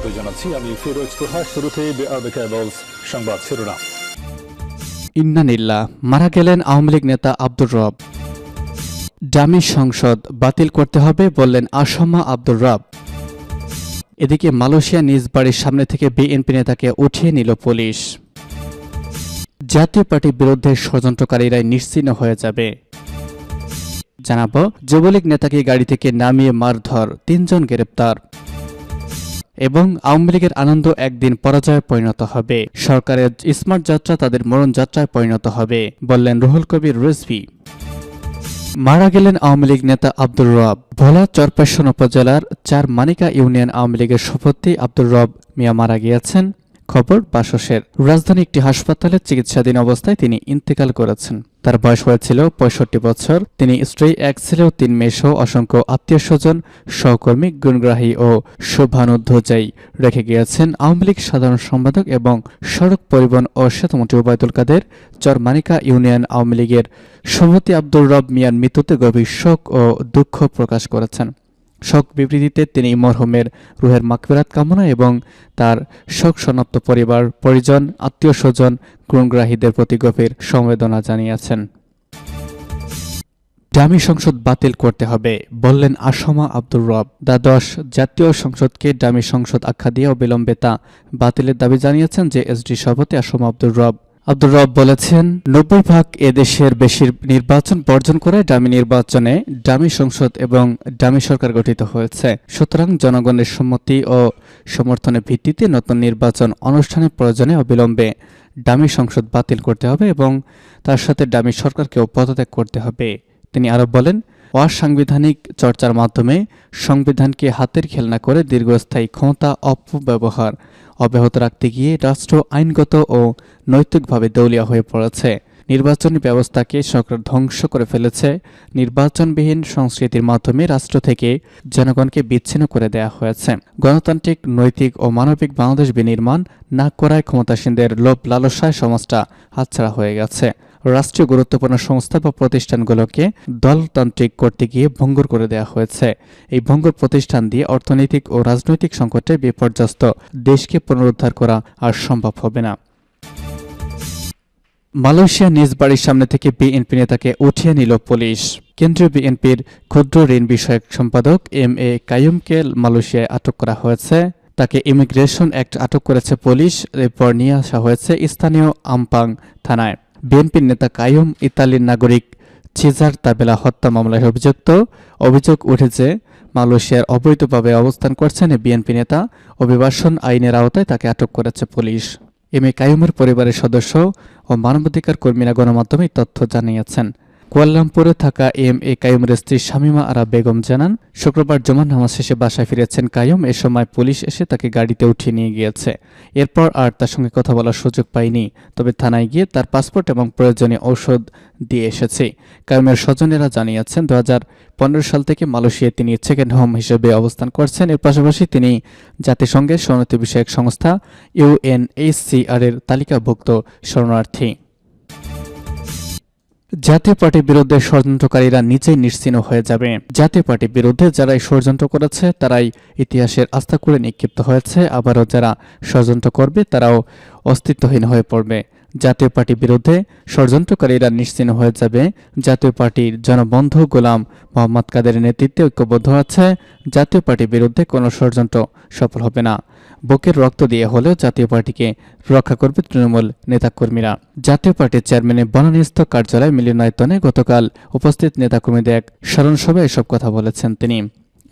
স্বাগত জানাচ্ছি। আমি ফিরোজ তোহা। শুরুতে সংবাদ শিরোনাম। ইন্নানিল্লা মারা গেলেন আওয়ামী লীগ নেতা আব্দুর রব। ডামি সংসদ বাতিল করতে হবে বললেন আসমা আব্দুর রব। এদিকে মালয়েশিয়া নিজ বাড়ির সামনে থেকে বিএনপি নেতাকে উঠিয়ে নিল পুলিশ। জাতীয় পার্টির বিরুদ্ধে ষড়যন্ত্রকারীরাই নিশ্চিন্ন হয়ে যাবে। জানাব, যুবলীগ নেতাকে গাড়ি থেকে নামিয়ে মারধর, তিনজন গ্রেপ্তার। এবং আওয়ামী লীগের আনন্দ একদিন পরাজয়ে পরিণত হবে। সরকারের স্মার্ট যাত্রা তাদের মরণ যাত্রায় পরিণত হবে, বললেন রুহুল কবির রেজভি। মারা গেলেন আওয়ামী লীগ নেতা আব্দুর রব। ভোলা চরপেশন উপজেলার চার মানিকা ইউনিয়ন আওয়ামী লীগের সভাপতি আব্দুর রব মিয়া মারা গিয়েছেন। খবর বাসসের। রাজধানী একটি হাসপাতালে চিকিৎসাধীন অবস্থায় তিনি ইন্তেকাল করেছেন। তার বয়স হয়েছিল পঁয়ষট্টি বছর। তিনি স্ত্রী, এক ছেলে ও তিন মেয়ে সহ অসংখ্য আত্মীয় স্বজন সহকর্মী, গুণগ্রাহী ও শোভানুধ্বজাই রেখে গিয়েছেন আওয়ামী লীগ সাধারণ সম্পাদক এবং সড়ক পরিবহন ও সেতুমন্ত্রী ওবায়দুল কাদের, চরমানিকা ইউনিয়ন আওয়ামী লীগের সভাপতি আব্দুর রব মিয়ার মৃত্যুতে গভীর শোক ও দুঃখ প্রকাশ করেছেন। শোক বিবৃতিতে তিনি মরহুমের রুহের মাকফিরাত কামনা এবং তার শোক সনাপ্ত পরিবার, পরিজন, আত্মীয় স্বজন, গুণগ্রাহীদের প্রতি গভীর সমবেদনা জানিয়েছেন। ডামি সংসদ বাতিল করতে হবে, বললেন আসমা আব্দুর রব। দ্বাদশ জাতীয় সংসদকে ডামি সংসদ আখ্যা দিয়ে অবিলম্বে তা বাতিলের দাবি জানিয়েছেন যে এসডি সভাপতি আসমা আব্দুর রব। আব্দুর রব বলেছেন, নব্বই ভাগ এদেশের বেশি নির্বাচন বর্জন করে ডামি নির্বাচনে ডামি সংসদ এবং ডামি সরকার গঠিত হয়েছে। সুতরাং জনগণের সম্মতি ও সমর্থনের ভিত্তিতে নতুন নির্বাচন অনুষ্ঠানের প্রয়োজনে অবিলম্বে ডামি সংসদ বাতিল করতে হবে এবং তার সাথে ডামি সরকারকেও পদত্যাগ করতে হবে। তিনি আরও বলেন, অসাংবিধানিক চর্চার মাধ্যমে সংবিধানকে হাতের খেলনা করে দীর্ঘস্থায়ী ক্ষমতা অপব্যবহার অব্যাহত রাখতে গিয়ে রাষ্ট্র আইনগত ও নৈতিকভাবে দৌলিয়া হয়ে পড়েছে। নির্বাচনী ব্যবস্থাকে সরকার ধ্বংস করে ফেলেছে। নির্বাচনবিহীন সংস্কৃতির মাধ্যমে রাষ্ট্র থেকে জনগণকে বিচ্ছিন্ন করে দেয়া হয়েছে। গণতান্ত্রিক, নৈতিক ও মানবিক বাংলাদেশ বিনির্মাণ না করায় ক্ষমতাসীনদের লোভ লালসায় সমাজটা হাতছাড়া হয়ে গেছে। রাষ্ট্রীয় গুরুত্বপূর্ণ সংস্থা বা প্রতিষ্ঠানগুলোকে দলতান্ত্রিক করতে গিয়ে ভঙ্গুর করে দেওয়া হয়েছে। এই ভঙ্গুর প্রতিষ্ঠান দিয়ে অর্থনৈতিক ও রাজনৈতিক সংকটে বিপর্যস্ত। দেশকে পুনরুদ্ধার করা আর সম্ভব হবে না। মালয়েশিয়া নিজ বাড়ির সামনে থেকে বিএনপি নেতাকে উঠিয়ে নিল পুলিশ। কেন্দ্রীয় বিএনপির ক্ষুদ্র ঋণ বিষয়ক সম্পাদক এম এ কায়ুমকে মালয়েশিয়ায় আটক করা হয়েছে। তাকে ইমিগ্রেশন অ্যাক্ট আটক করেছে পুলিশ, এরপর নিয়ে আসা হয়েছে স্থানীয় আমপাং থানায়। বিএনপির নেতা কায়ুম ইতালির নাগরিক চিজার তাবেলা হত্যা মামলায় অভিযুক্ত। অভিযোগ উঠেছে, মালয়েশিয়ার অবৈধভাবে অবস্থান করছেন বিএনপি নেতা। অভিবাসন আইনের আওতায় তাকে আটক করেছে পুলিশ। এম এ কায়ুমের পরিবারের সদস্য ও মানবাধিকার কর্মীরা গণমাধ্যমে তথ্য জানিয়েছেন। কুয়ালালামপুরে থাকা এম এ কায়ুমের স্ত্রী শামিমা আরা বেগম জানান, শুক্রবার জমান নামাজ শেষে বাসায় ফিরেছেন কায়ুম এ সময় পুলিশ এসে তাকে গাড়িতে উঠিয়ে নিয়ে গিয়েছে। এরপর আর তার সঙ্গে কথা বলার সুযোগ পাইনি তবে থানায় গিয়ে তার পাসপোর্ট এবং প্রয়োজনীয় ঔষধ দিয়ে এসেছে। কায়ুমের স্বজনেরা জানিয়েছেন দু পনেরো সাল থেকে মালয়েশিয়ায় তিনি সেকেন্ড হোম হিসেবে অবস্থান করছেন। এর পাশাপাশি তিনি জাতিসংঘের শরণার্থী বিষয়ক সংস্থা ইউএনএইচসিআর এর তালিকাভুক্ত শরণার্থী। জাতীয় পার্টির বিরুদ্ধে ষড়যন্ত্রকারীরা নিজেই নিশ্চিহ্ন হয়ে যাবে। জাতীয় পার্টির বিরুদ্ধে যারাই ষড়যন্ত্র করেছে, তারাই ইতিহাসের আস্থা করে নিক্ষিপ্ত হয়েছে। আবারও যারা ষড়যন্ত্র করবে, তারাও অস্তিত্বহীন হয়ে পড়বে। জাতীয় পার্টির বিরুদ্ধে ষড়যন্ত্রকারীরা নিশ্চিহ্ন হয়ে যাবে। জাতীয় পার্টির জনবন্ধু গোলাম মোহাম্মদ কাদের নেতৃত্বে ঐক্যবদ্ধ আছে। জাতীয় পার্টির বিরুদ্ধে কোনো ষড়যন্ত্র সফল হবে না। বুকের রক্ত দিয়ে হলেও জাতীয় পার্টিকে রক্ষা করবে তৃণমূল নেতাকর্মীরা। জাতীয় পার্টির চেয়ারম্যানের বনানীস্থ কার্যালয় মিলনায়তনে গতকাল উপস্থিত নেতাকর্মীদের এক স্মরণ স্মরণসভায় এসব কথা বলেছেন তিনি।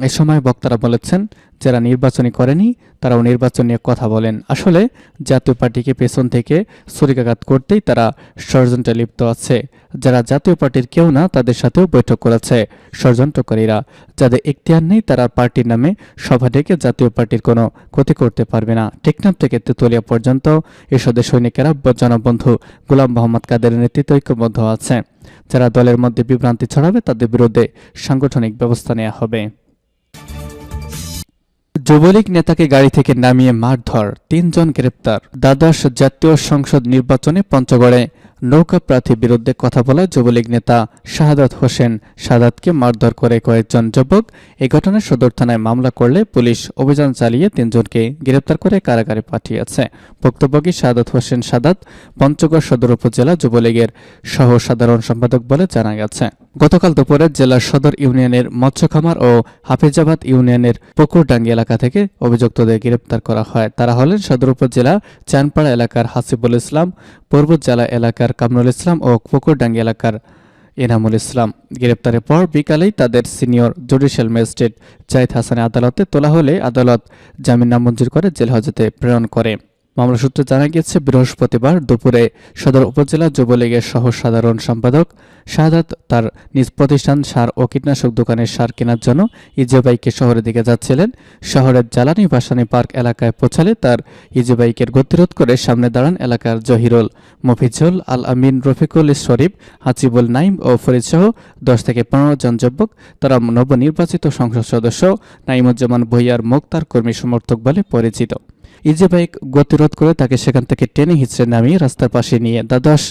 এ সময় বক্তারা বলেছেন, যারা নির্বাচনী করেনি, তারাও নির্বাচন নিয়ে কথা বলেন। আসলে জাতীয় পার্টিকে পেছন থেকে ছুরিকাঘাত করতেই তারা ষড়যন্ত্রে লিপ্ত আছে। যারা জাতীয় পার্টির কেউ না, তাদের সাথেও বৈঠক করেছে ষড়যন্ত্রকারীরা। যাদের এখতিয়ার নেই, তারা পার্টির নামে সভা ডেকে জাতীয় পার্টির কোনো ক্ষতি করতে পারবে না। টেকনাফ থেকে তেতুলিয়া পর্যন্ত এসদের সৈনিকেরা জনবন্ধু গোলাম মোহাম্মদ কাদের নেতৃত্বে ঐক্যবদ্ধ আছে। যারা দলের মধ্যে বিভ্রান্তি ছড়াবে, তাদের বিরুদ্ধে সাংগঠনিক ব্যবস্থা নেওয়া হবে। যুবলীগ নেতাকে গাড়ি থেকে নামিয়ে মারধর তিনজন গ্রেপ্তার। দ্বাদশ জাতীয় সংসদ নির্বাচনে পঞ্চগড়ে নৌকা প্রার্থীর বিরুদ্ধে কথা বলা যুবলীগ নেতা শাহাদাত হোসেন। শাহাদাতকে মারধর করে কয়েকজন যুবক এই ঘটনায় সদর থানায় মামলা করলে পুলিশ অভিযান চালিয়ে তিনজনকে গ্রেপ্তার করে কারাগারে পাঠিয়েছে। ভুক্তভোগী শাহাদাত হোসেন সাদাত পঞ্চগড় সদর উপজেলা যুবলীগের সহ সাধারণ সম্পাদক বলে জানা গেছে। গতকাল দুপুরে জেলার সদর ইউনিয়নের মৎস্য খামার ও হাফিজাবাদ ইউনিয়নের পুকুরডাঙ্গি এলাকা থেকে অভিযুক্তদের গ্রেপ্তার করা হয়। তারা হলেন সদর উপজেলা চানপাড়া এলাকার হাসিবুল ইসলাম, পূর্ব জেলা এলাকার কামরুল ইসলাম ও পুকুরডাঙ্গি এলাকার এনামুল ইসলাম। গ্রেপ্তারের পর বিকালেই তাদের সিনিয়র জুডিশিয়াল ম্যাজিস্ট্রেট জাহিদ হাসানের আদালতে তোলা হলে আদালত জামিন নামঞ্জুর করে জেল হাজতে প্রেরণ করে। মামলা সূত্রে জানা গিয়েছে, বৃহস্পতিবার দুপুরে সদর উপজেলা যুবলীগের সহ সাধারণ সম্পাদক শাহাদাত তার নিজ প্রতিষ্ঠান সার ও কীটনাশক দোকানের সার কেনার জন্য ইজেবাইকে শহরের দিকে যাচ্ছিলেন। শহরের জ্বালানি ভাসানি পার্ক এলাকায় পৌঁছালে তার ইজেবাইকের গতিরোধ করে সামনে দাঁড়ান এলাকার জহিরুল, মফিজুল আল আমিন রফিকুল শরীফ হাজিবুল নাইম ও ফরিদ সহ দশ থেকে পনেরো জন যুবক। তারা নবনির্বাচিত সংসদ সদস্য নাইমুজ্জামান ভুইয়ার মোক্তার কর্মী সমর্থক বলে পরিচিত। ইজে বাইক গতিরোধ করে তাকে সেখান থেকে টেনে হিচড়ে নামিয়ে রাস্তার পাশে নিয়ে দ্বাদশ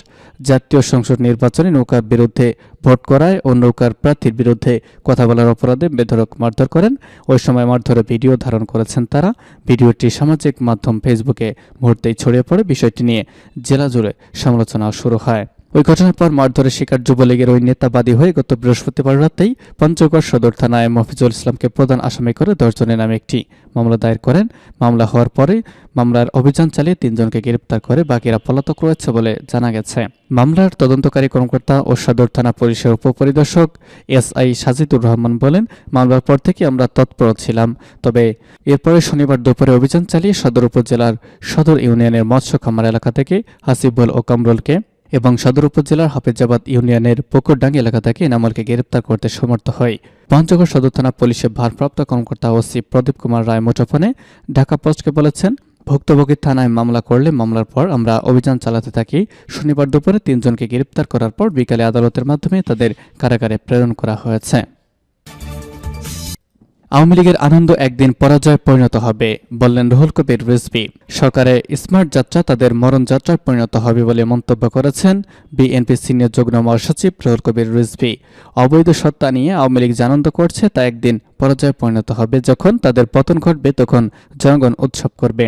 জাতীয় সংসদ নির্বাচনে নৌকার বিরুদ্ধে ভোট করায় ও নৌকার প্রার্থীর বিরুদ্ধে কথা বলার অপরাধে বেধরক মারধর করেন। ওই সময় মারধরে ভিডিও ধারণ করেছেন তারা। ভিডিওটি সামাজিক মাধ্যম ফেসবুকে মুহূর্তেই ছড়িয়ে পড়ে। বিষয়টি নিয়ে জেলা জুড়ে সমালোচনা শুরু হয়। ওই ঘটনার পর মারধরের শিকার যুবলীগের ওই নেতাবাদী হয়ে গত বৃহস্পতিবার রাতেই পঞ্চগড় সদর থানায় মফিজুল ইসলামকে প্রধান আসামি করে দশজনের নামে একটি মামলা দায়ের করেন। মামলা হওয়ার পরে মামলার অভিযান চালিয়ে তিনজনকে গ্রেপ্তার করে বাকিরা পলাতক রয়েছে বলে জানা গেছে। মামলার তদন্তকারী কর্মকর্তা ও সদর থানা পুলিশের উপপরিদর্শক এস আই সাজিদুর রহমান বলেন, মামলার পর থেকে আমরা তৎপর ছিলাম। তবে এরপরে শনিবার দুপুরে অভিযান চালিয়ে সদর উপজেলার সদর ইউনিয়নের মৎস্য খামার এলাকা থেকে হাসিবুল ও কামরুলকে এবং সদর উপজেলার হাফেজাবাদ ইউনিয়নের পুকুরডাঙ্গি এলাকা থেকে এনামলকে গ্রেপ্তার করতে সমর্থ হয়। পঞ্চগড় সদর থানা পুলিশের ভারপ্রাপ্ত কর্মকর্তা ওসি প্রদীপ কুমার রায় মুঠোফোনে ঢাকা পোস্টকে বলেছেন, ভুক্তভোগী থানায় মামলা করলে মামলার পর আমরা অভিযান চালাতে থাকি। শনিবার দুপুরে তিনজনকে গ্রেপ্তার করার পর বিকালে আদালতের মাধ্যমে তাদের কারাগারে প্রেরণ করা হয়েছে। আওয়ামী লীগের আনন্দ একদিন পরাজয় পরিণত হবে, বললেন রুহুল কবির রিজভি। সরকারের স্মার্ট যাত্রা তাদের মরণ যাত্রায় পরিণত হবে বলে মন্তব্য করেছেন বিএনপি সিনিয়র যুগ্ম মহাসচিব রুহুল কবির রিজভি। অবৈধ সত্তা নিয়ে আওয়ামী লীগ যে আনন্দ করছে, তা একদিন পরাজয় পরিণত হবে যখন তাদের পতন ঘটবে, তখন জনগণ উৎসব করবে।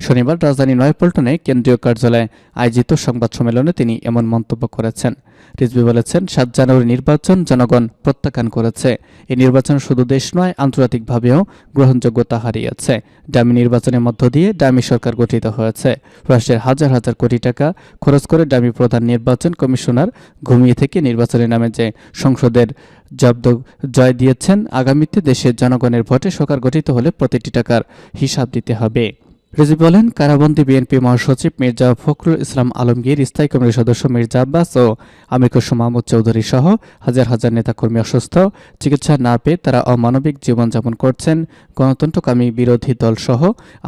শনিবার রাজধানী নয়পল্টনে কেন্দ্রীয় কার্যালয়ে আয়োজিত সংবাদ সম্মেলনে তিনি এমন মন্তব্য করেছেন। রিজভি বলেছেন, সাত জানুয়ারি নির্বাচন জনগণ প্রত্যাখ্যান করেছে। এই নির্বাচন শুধু দেশ নয়, আন্তর্জাতিকভাবেও গ্রহণযোগ্যতা হারিয়েছে। ডামি নির্বাচনের মধ্য দিয়ে ডামি সরকার গঠিত হয়েছে। রাষ্ট্রের হাজার হাজার কোটি টাকা খরচ করে ডামি প্রধান নির্বাচন কমিশনার ঘুমিয়ে থেকে নির্বাচনের নামে যে সংসদের জব্দ জয় দিয়েছেন, আগামীতে দেশের জনগণের ভোটে সরকার গঠিত হলে প্রতিটি টাকার হিসাব দিতে হবে। রিজি বলেন, কারাবন্দী বিএনপি মহাসচিব মির্জা ফখরুল ইসলাম আলমগীর, স্থায়ী কমিটির সদস্য মির্জা আব্বাস ও আমির কুসুম মাহমুদ চৌধুরী সহ হাজার হাজার নেতাকর্মী অসুস্থ, চিকিৎসা না পেয়ে তারা অমানবিক জীবনযাপন করছেন। গণতন্ত্রকামী বিরোধী দল সহ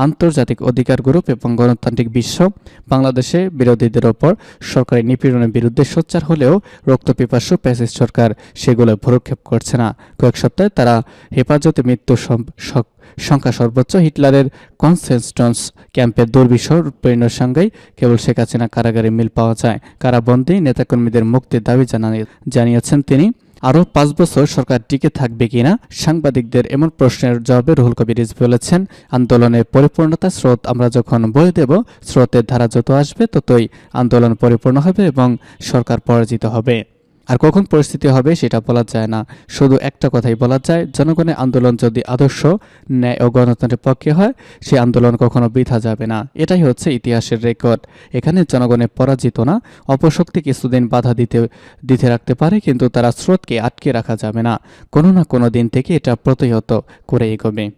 আন্তর্জাতিক অধিকার গ্রুপ এবং গণতান্ত্রিক বিশ্ব বাংলাদেশে বিরোধীদের ওপর সরকারি নিপীড়নের বিরুদ্ধে সোচ্চার হলেও রক্তপিপাসু প্যাসিস সরকার সেগুলো ভরক্ষেপ করছে না। কয়েক সপ্তাহে তারা হেফাজতে মৃত্যু সংখ্যা সর্বোচ্চ। হিটলারের কনসেস্টন্স ক্যাম্পের দুর্বিষহ পরিণত সঙ্গেই কেবল শেখ হাসিনা কারাগারে মিল পাওয়া যায়। কারাবন্দী নেতাকর্মীদের মুক্তির দাবি জানিয়েছেন তিনি। আরও পাঁচ বছর সরকার টিকে থাকবে কিনা, সাংবাদিকদের এমন প্রশ্নের জবাবে রুহুল কবির বলেছেন, আন্দোলনের পরিপূর্ণতা স্রোত আমরা যখন বয়ে দেব, স্রোতের ধারা যত আসবে ততই আন্দোলন পরিপূর্ণ হবে এবং সরকার পরাজিত হবে। আর কখন পরিস্থিতি হবে সেটা বলা যায় না। শুধু একটা কথাই বলা যায়, জনগণের আন্দোলন যদি আদর্শ, ন্যায় ও গণতন্ত্রের পক্ষে হয়, সে আন্দোলন কখনো বৃথা যাবে না। এটাই হচ্ছে ইতিহাসের রেকর্ড। এখানে জনগণের পরাজিত না, অপশক্তি কিছুদিন বাধা দিতে দিতে রাখতে পারে, কিন্তু তারা স্রোতকে আটকে রাখা যাবে না। কোনো না কোনো দিন থেকে এটা প্রতিহত করে এগোবে।